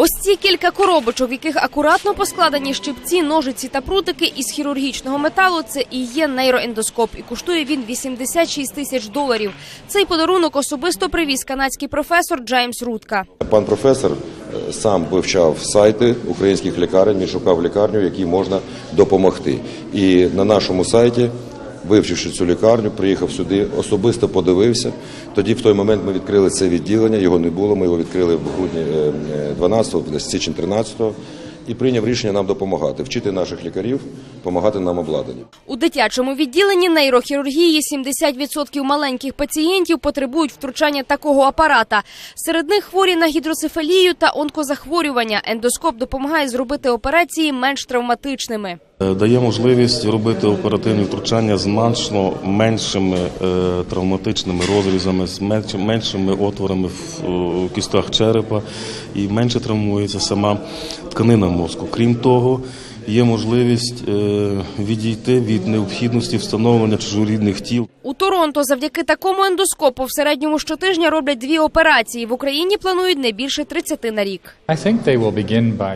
Ось ці кілька коробочок, в яких акуратно поскладені щипці, ножиці та прутики із хірургічного металу. Це і є нейроендоскоп, і коштує він 86 тисяч доларів. Цей подарунок особисто привіз канадський професор Джеймс Рутка. Пан професор е, сам вивчав сайти українських лікарень, він шукав лікарню, якій можна допомогти. І на нашому сайті, вивчивши цю лікарню, приїхав сюди, особисто подивився. Тоді, в той момент, ми відкрили це відділення. Його не було. Ми його відкрили в грудні 12-го, десь січень 13-го. І прийняв рішення нам допомагати, вчити наших лікарів, допомагати нам обладнанням. У дитячому відділенні нейрохірургії 70% маленьких пацієнтів потребують втручання такого апарата. Серед них хворі на гідроцефалію та онкозахворювання. Ендоскоп допомагає зробити операції менш травматичними. Е, Дає можливість робити оперативні втручання з значно меншими е, травматичними розрізами, з меншими отворами в е, кістах черепа і менше травмується сама тканина мозку. Крім того, є можливість е, відійти від необхідності встановлення чужорідних тіл. У Торонто завдяки такому ендоскопу в середньому щотижня роблять дві операції. В Україні планують не більше 30 на рік.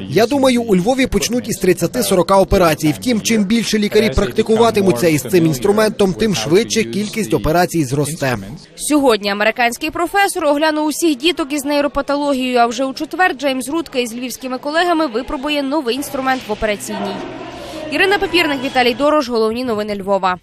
Я думаю, у Львові почнуть із 30-40 операцій. Втім, чим більше лікарі практикуватимуться із цим інструментом, тим швидше кількість операцій зросте. Сьогодні американський професор оглянув усіх діток із нейропатологією. А вже у четвер Джеймс Рудка із львівськими колегами випробує новий інструмент в операційній. Ірина Папірник, Віталій Дорож. Головні новини Львова.